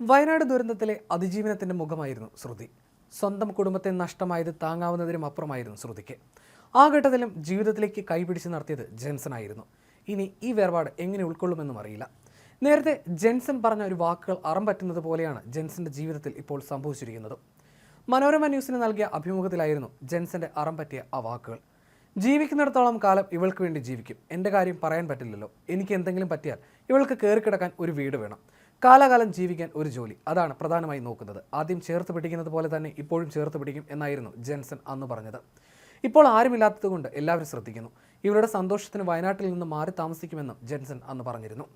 വയനാട് ദുരന്തത്തിലെ അതിജീവനത്തിന്റെ മുഖമായിരുന്നു ശ്രുതി. സ്വന്തം കുടുംബത്തെ നഷ്ടമായത് താങ്ങാവുന്നതിനും അപ്പുറമായിരുന്നു ശ്രുതിക്ക്. ആ ഘട്ടത്തിലും ജീവിതത്തിലേക്ക് കൈപിടിച്ച് നടത്തിയത് ജെൻസൺ ആയിരുന്നു. ഇനി ഈ വേർപാട് എങ്ങനെ ഉൾക്കൊള്ളുമെന്നും അറിയില്ല. നേരത്തെ ജെൻസൺ പറഞ്ഞ ഒരു വാക്കുകൾ അറം പറ്റുന്നത് പോലെയാണ് ജെൻസന്റെ ജീവിതത്തിൽ ഇപ്പോൾ സംഭവിച്ചിരിക്കുന്നത്. മനോരമ ന്യൂസിന് നൽകിയ അഭിമുഖത്തിലായിരുന്നു ജെൻസന്റെ അറം പറ്റിയ ആ വാക്കുകൾ. ജീവിക്കുന്നിടത്തോളം കാലം ഇവൾക്ക് വേണ്ടി ജീവിക്കും. എന്റെ കാര്യം പറയാൻ പറ്റില്ലല്ലോ. എനിക്ക് എന്തെങ്കിലും പറ്റിയാൽ ഇവൾക്ക് കയറി കിടക്കാൻ ഒരു വീട് വേണം. കാലാകാലം ജീവിക്കാൻ ഒരു ജോലി. അതാണ് പ്രധാനമായി നോക്കുന്നത്. ആദ്യം ചേർത്ത് പിടിക്കുന്നത് പോലെ തന്നെ ഇപ്പോഴും ചേർത്ത് പിടിക്കും എന്നായിരുന്നു ജെൻസൺ അന്ന് പറഞ്ഞത്. ഇപ്പോൾ ആരുമില്ലാത്തതുകൊണ്ട് എല്ലാവരും ശ്രദ്ധിക്കുന്നു. ഇവരുടെ സന്തോഷത്തിന് വയനാട്ടിൽ നിന്ന് മാറി താമസിക്കുമെന്നും ജെൻസൺ അന്ന് പറഞ്ഞിരുന്നു.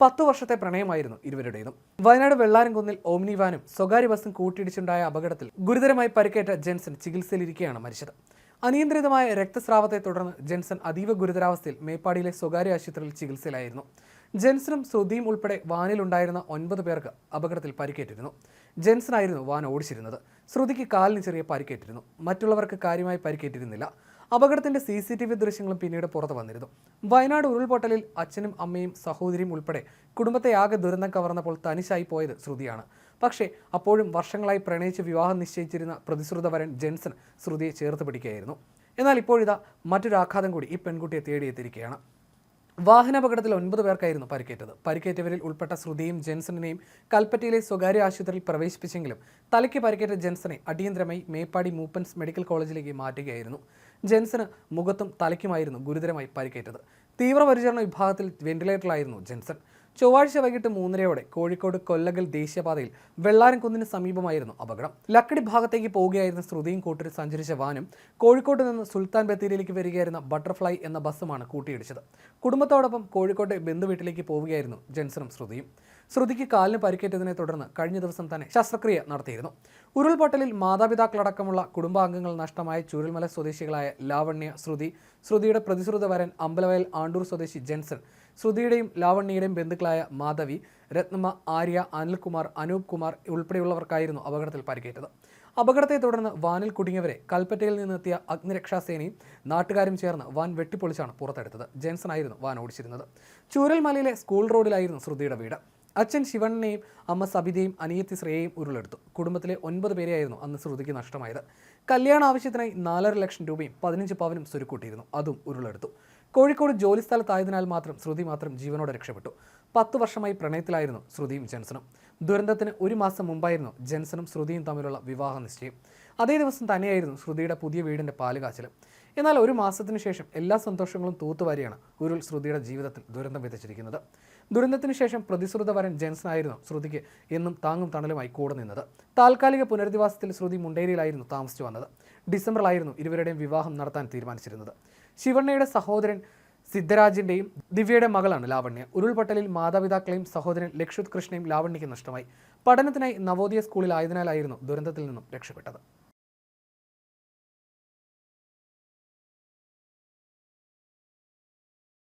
പത്തു വർഷത്തെ പ്രണയമായിരുന്നു ഇരുവരുടേതും. വയനാട് വെള്ളാരംകുന്നിൽ ഓമ്നി വാനും സ്വകാര്യ ബസും കൂട്ടിയിടിച്ചുണ്ടായ അപകടത്തിൽ ഗുരുതരമായി പരിക്കേറ്റ ജെൻസൺ ചികിത്സയിലിരിക്കെയാണ് മരിച്ചത്. അനിയന്ത്രിതമായ രക്തസ്രാവത്തെ തുടർന്ന് ജെൻസൺ അതീവ ഗുരുതരാവസ്ഥയിൽ മേപ്പാടിയിലെ സ്വകാര്യ ആശുപത്രിയിൽ ചികിത്സയിലായിരുന്നു. ജെൻസണും ശ്രുതിയും ഉൾപ്പെടെ വാനിലുണ്ടായിരുന്ന ഒൻപത് പേർക്ക് അപകടത്തിൽ പരിക്കേറ്റിരുന്നു. ജെൻസനായിരുന്നു വാൻ ഓടിച്ചിരുന്നത്. ശ്രുതിക്ക് കാലിന് ചെറിയ പരിക്കേറ്റിരുന്നു. മറ്റുള്ളവർക്ക് കാര്യമായി പരിക്കേറ്റിരുന്നില്ല. അപകടത്തിന്റെ സി സി ടി വി ദൃശ്യങ്ങളും പിന്നീട് പുറത്തു വന്നിരുന്നു. വയനാട് ഉരുൾപൊട്ടലിൽ അച്ഛനും അമ്മയും സഹോദരിയും ഉൾപ്പെടെ കുടുംബത്തെ ആകെ ദുരന്തം കവർന്നപ്പോൾ തനിശായി പോയത് ശ്രുതിയാണ്. പക്ഷേ അപ്പോഴും വർഷങ്ങളായി പ്രണയിച്ച് വിവാഹം നിശ്ചയിച്ചിരുന്ന പ്രതിശ്രുത വരൻ ജെൻസൺ ശ്രുതിയെ ചേർത്ത് പിടിക്കുകയായിരുന്നു. എന്നാൽ ഇപ്പോഴിതാ മറ്റൊരു ആഘാതം കൂടി ഈ പെൺകുട്ടിയെ തേടിയെത്തിയിരിക്കുകയാണ്. വാഹനാപകടത്തിൽ ഒൻപത് പേർക്കായിരുന്നു പരിക്കേറ്റത്. പരിക്കേറ്റവരിൽ ഉൾപ്പെട്ട ശ്രുതിയും ജെൻസണിനെയും കൽപ്പറ്റയിലെ സ്വകാര്യ ആശുപത്രിയിൽ പ്രവേശിപ്പിച്ചെങ്കിലും തലയ്ക്ക് പരിക്കേറ്റ ജെൻസനെ അടിയന്തരമായി മേപ്പാടി മൂപ്പൻസ് മെഡിക്കൽ കോളേജിലേക്ക് മാറ്റുകയായിരുന്നു. ജെൻസന് മുഖത്തും തലയ്ക്കുമായിരുന്നു ഗുരുതരമായി പരിക്കേറ്റത്. തീവ്രപരിചരണ വിഭാഗത്തിൽ വെന്റിലേറ്ററിലായിരുന്നു ജെൻസൺ. ചൊവ്വാഴ്ച വൈകിട്ട് മൂന്നരയോടെ കോഴിക്കോട് കൊല്ലകൽ ദേശീയപാതയിൽ വെള്ളാരംകുന്നിന് സമീപമായിരുന്നു അപകടം. ലക്കടി ഭാഗത്തേക്ക് പോവുകയായിരുന്ന ശ്രുതിയും കൂട്ടരും സഞ്ചരിച്ച വാനും കോഴിക്കോട് നിന്ന് സുൽത്താൻ ബത്തേരിയിലേക്ക് വരികയായിരുന്ന ബട്ടർഫ്ലൈ എന്ന ബസ്സുമാണ് കൂട്ടിയിടിച്ചത്. കുടുംബത്തോടൊപ്പം കോഴിക്കോട്ടെ ബന്ധുവീട്ടിലേക്ക് പോവുകയായിരുന്നു ജെൻസനും ശ്രുതിയും. ശ്രുതിക്ക് കാലിന് പരിക്കേറ്റതിനെ തുടർന്ന് കഴിഞ്ഞ ദിവസം തന്നെ ശസ്ത്രക്രിയ നടത്തിയിരുന്നു. ഉരുൾപൊട്ടലിൽ മാതാപിതാക്കളടക്കമുള്ള കുടുംബാംഗങ്ങൾ നഷ്ടമായ ചൂരൽമല സ്വദേശികളായ ലാവണ്യ ശ്രുതി ശ്രുതിയുടെ പ്രതിശ്രുത വരൻ അമ്പലവയൽ ആണ്ടൂർ സ്വദേശി ജെൻസൺ ശ്രുതിയുടെയും ലാവണ്യയുടെയും ബന്ധുക്കളായ മാധവി രത്നമ്മ ആര്യ അനിൽകുമാർ അനൂപ് കുമാർ ഉൾപ്പെടെയുള്ളവർക്കായിരുന്നു അപകടത്തിൽ പരിക്കേറ്റത്. അപകടത്തെ തുടർന്ന് വാനിൽ കുടുങ്ങിയവരെ കൽപ്പറ്റയിൽ നിന്നെത്തിയ അഗ്നിരക്ഷാസേനയും നാട്ടുകാരും ചേർന്ന് വാൻ വെട്ടിപ്പൊളിച്ചാണ് പുറത്തെടുത്തത്. ജെൻസൺ ആയിരുന്നു വാൻ ഓടിച്ചിരുന്നത്. ചൂരൽമലയിലെ സ്കൂൾ റോഡിലായിരുന്നു ശ്രുതിയുടെ വീട്. അച്ഛൻ ശിവണ്ണനെയും അമ്മ സബിതയും അനിയത്തി ശ്രേയയും ഉരുളെടുത്തു. കുടുംബത്തിലെ ഒൻപത് പേരെയായിരുന്നു അന്ന് ശ്രുതിക്ക് നഷ്ടമായത്. കല്യാണ ആവശ്യത്തിനായി നാലര ലക്ഷം രൂപയും പതിനഞ്ച് പവനും സ്വരുക്കൂട്ടിയിരുന്നു. അതും ഉരുളെടുത്തു. കോഴിക്കോട് ജോലി സ്ഥലത്തായതിനാൽ മാത്രം ശ്രുതി മാത്രം ജീവനോടെ രക്ഷപ്പെട്ടു. പത്ത് വർഷമായി പ്രണയത്തിലായിരുന്നു ശ്രുതിയും ജെൻസണും. ദുരന്തത്തിന് ഒരു മാസം മുമ്പായിരുന്നു ജെൻസണും ശ്രുതിയും തമ്മിലുള്ള വിവാഹ നിശ്ചയം. അതേ ദിവസം തന്നെയായിരുന്നു ശ്രുതിയുടെ പുതിയ വീടിന്റെ പാലുകാച്ചലും. എന്നാൽ ഒരു മാസത്തിന് ശേഷം എല്ലാ സന്തോഷങ്ങളും തൂത്തുവാരിയാണ് ഉരുൾ ശ്രുതിയുടെ ജീവിതത്തിൽ ദുരന്തം വിതച്ചിരിക്കുന്നത്. ദുരന്തത്തിന് ശേഷം പ്രതിശ്രുത വരൻ ജെൻസൺ ആയിരുന്നു ശ്രുതിക്ക് എന്നും താങ്ങും തണലുമായി കൂടെ നിന്നത്. താൽക്കാലിക പുനരധിവാസത്തിൽ ശ്രുതി മുണ്ടേരിയിലായിരുന്നു താമസിച്ചു വന്നത്. ഡിസംബറിലായിരുന്നു ഇരുവരുടെയും വിവാഹം നടത്താൻ തീരുമാനിച്ചിരുന്നത്. ശിവണ്ണയുടെ സഹോദരൻ സിദ്ധരാജിന്റെയും ദിവ്യയുടെ മകളാണ് ലാവണ്യ. ഉരുൾപൊട്ടലിൽ മാതാപിതാക്കളെയും സഹോദരൻ ലക്ഷിത് കൃഷ്ണയും ലാവണ്യയ്ക്ക് നഷ്ടമായി. പഠനത്തിനായി നവോദയ സ്കൂളിലായതിനാലായിരുന്നു ദുരന്തത്തിൽ നിന്നും രക്ഷപ്പെട്ടത്.